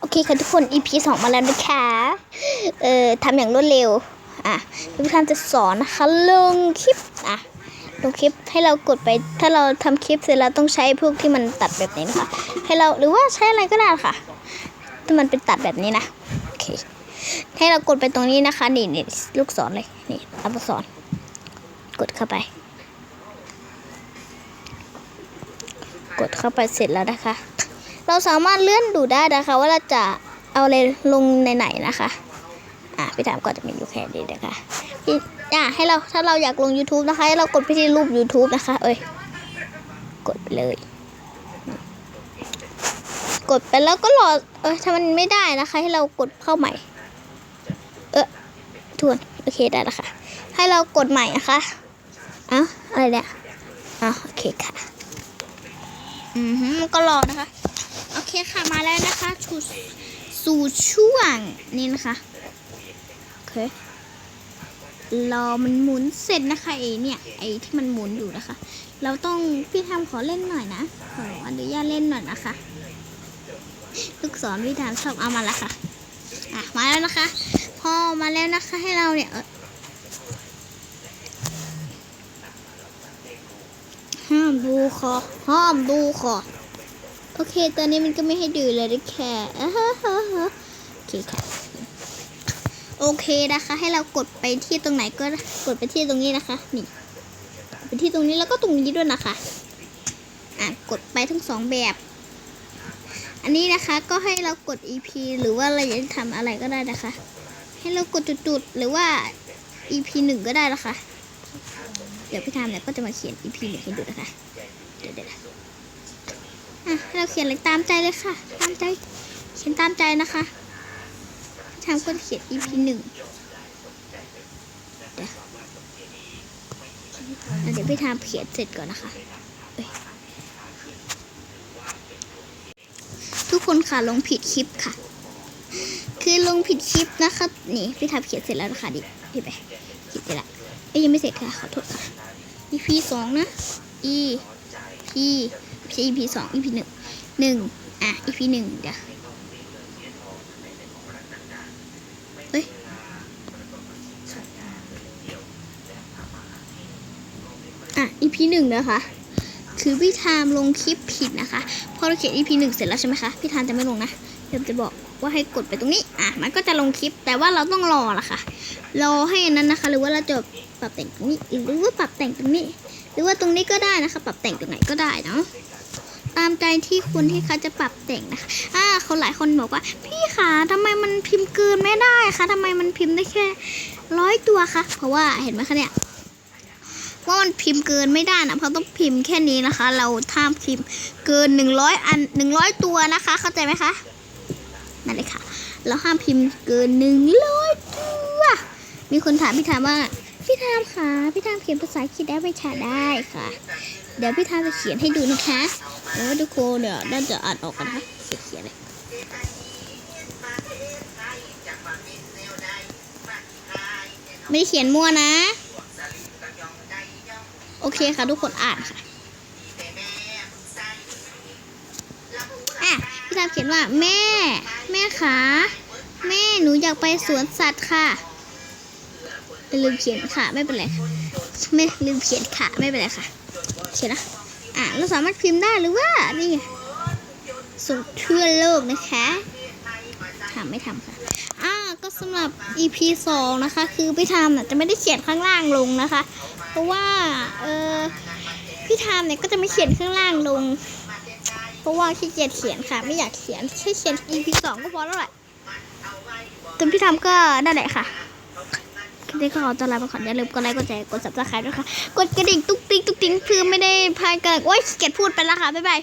โอเคค่ะทุกคน EP สองมาแล้วนะคะ เอ่อทำอย่างรวดเร็ว อะพี่ทันจะสอนนะคะลงคลิป อะ ลงคลิปให้เรากดไป ถ้าเราทำคลิปเสร็จแล้วต้องใช้พวกที่มันตัดแบบนี้นะคะ ให้เรา หรือว่าใช้อะไรก็ได้ค่ะที่มันเป็นตัดแบบนี้นะ โอเค ให้เรากดไปตรงนี้นะคะ นี่นี่ลูกศรเลย นี่อักษรกดเข้าไป กดเข้าไปเสร็จแล้วนะคะ เราสามารถเลื่อนดูได้นะคะ ว่าเราจะเอาอะไรลงในไหนนะคะ อะพี่ถามก็จะมีอยู่แค่นี้นะคะพี่อะให้เราถ้าเราอยากลง YouTube นะคะ ให้เรากดไปที่รูป YouTube นะคะ เอ้ย กดไปเลย กดไปแล้วก็รอ เออถ้ามันไม่ได้นะคะ ให้เรากดเข้าใหม่ เออทวน โอเคได้แล้วค่ะ ให้เรากดใหม่นะคะเอ้าอะไรเนี่ยอ้าโอเคค่ะ อือฮึก็รอนะคะ เคค่ะมาแล้วนะคะสู่สู่ช่วงนี้นะคะโอเครอมันหมุนเสร็จนะคะไอเนี่ยไอที่มันหมุนอยู่นะคะ เราต้องพี่ทำขอเล่นหน่อยนะขออนุญาตเล่นหน่อยนะคะ ลูกศรพี่ทำชอบเอามาล้วค่ะอะมาแล้วนะคะพอมาแล้วนะคะให้เราเนี่ยห้ามดูคอห้ามดูคอ โอเค ตอนนี้มันก็ไม่ให้ดูเลยนะแค่โอเคค่ะ โอเคนะคะ ให้เรากดไปที่ตรงไหนก็กดไปที่ตรงนี้นะคะ นี่ ไปที่ตรงนี้แล้วก็ตรงนี้ด้วยนะคะ อะ กดไปทั้งสองแบบ อันนี้นะคะก็ให้เรากด EP หรือว่าเราอยากจะทำอะไรก็ได้นะคะ ให้เรากดจุดๆ หรือว่า EP หนึ่งก็ได้นะคะ เดี๋ยวพี่ทามเนี่ยก็จะมาเขียน EP หนึ่งให้ดูนะคะ เดี๋ยวเดี๋ยว อะให้เราเขียนเลยตามใจเลยค่ะ ตามใจ เขียนตามใจนะคะทางก็เขียน EP หนึ่งเดี๋ยวเดี๋ยวพี่ทามเขียนเสร็จก่อนนะคะ ทุกคนค่ะลงผิดคลิปค่ะ คือลงผิดคลิปนะคะ นี่พี่ทามเขียนเสร็จแล้วนะคะดิพี่ไปเขียนเสร็จแล้วเอ้ยยังไม่เสร็จค่ะขอโทษค่ะ EP สองนะ E P ไม่ใช่ EP สอง EP หนึ่งหนึ่งอะ EP หนึ่งเดี๋ยวเฮ้ยอะ EP หนึ่งนะคะ คือพี่ทามลงคลิปผิดนะคะ พอเราเขียน EP หนึ่งเสร็จแล้วใช่ไหมคะ พี่ทามจะไม่ลงนะ เดี๋ยวจะบอกว่าให้กดไปตรงนี้ อะ มันก็จะลงคลิป แต่ว่าเราต้องรอละค่ะ รอให้นนั้นนะคะ หรือว่าเราจะปรับแต่งตรงนี้ หรือว่าปรับแต่งตรงนี้ หรือว่าตรงนี้ก็ได้นะคะ ปรับแต่งตรงไหนก็ได้เนาะ ตามใจที่คุณที่เขาจะปรับแต่งนะคะอ่าเขาหลายคนบอกว่า พี่คะทำไมมันพิมพ์เกินไม่ได้คะทำไมมันพิมพ์ได้แค่ร้อยตัวคะเพราะว่าเห็นไหมคะเนี่ยว่ามันพิมพ์เกินไม่ได้นะเพราะต้องพิมพ์แค่นี้นะคะ เราท่ามพิมพ์เกินหนึ่งร้อยอันหนึ่งร้อยตัวนะคะ เข้าใจไหมคะนั่นเลยค่ะเราห้ามพิมพ์เกินหนึ่งร้อยตัวมีคนถามพี่ถามว่าพี่ทามค่ะ พี่ทามเขียนภาษาอังกฤษได้ไหมคะได้ค่ะ เดี๋ยวพี่ทามจะเขียนให้ดูนะคะ เดี๋ยทุกคนเดี๋ยวน่าจะอ่านออกกันนะคะเขียนเลยไม่ได้เขียนมั่วนะ โอเคค่ะทุกคนอ่านค่ะอะพี่ทามเขียนว่าแม่ แม่คะแม่หนูอยากไปสวนสัตว์ค่ะลืมเขียนค่ะ ไม่เป็นไรค่ะไม่ลืมเขียนค่ะ ไม่เป็นไรค่ะ เขียนนะ อะเราสามารถพิมพ์ได้หรือว่า นี่ส่งทั่วโลกนะคะทำไม่ทำค่ะ อ่า ก็สำหรับ EP สองนะคะ คือพี่ทามน่ะจะไม่ได้เขียนข้างล่างลงนะคะ เพราะว่า เออพี่ทามเนี่ยก็จะไม่เขียนข้างล่างลง เพราะว่าขี้เกียจเขียนค่ะ ไม่อยากเขียนแค่เขียน EP สองก็พอแล้วแหละแต่พี่ทามก็นั่นแหละค่ะ คลิปนี้ก็ขอตัวลาไปก่อนอย่าลืมกดไลค์กดแชร์กดซับสไครต์ด้วยค่ะ กดกระดิ่งตุ๊กติ๊งตุ๊กติ๊งเพื่อไม่ได้พลาดกันโอ๊ยเกียจพูดไปแล้วค่ะ บ๊ายบาย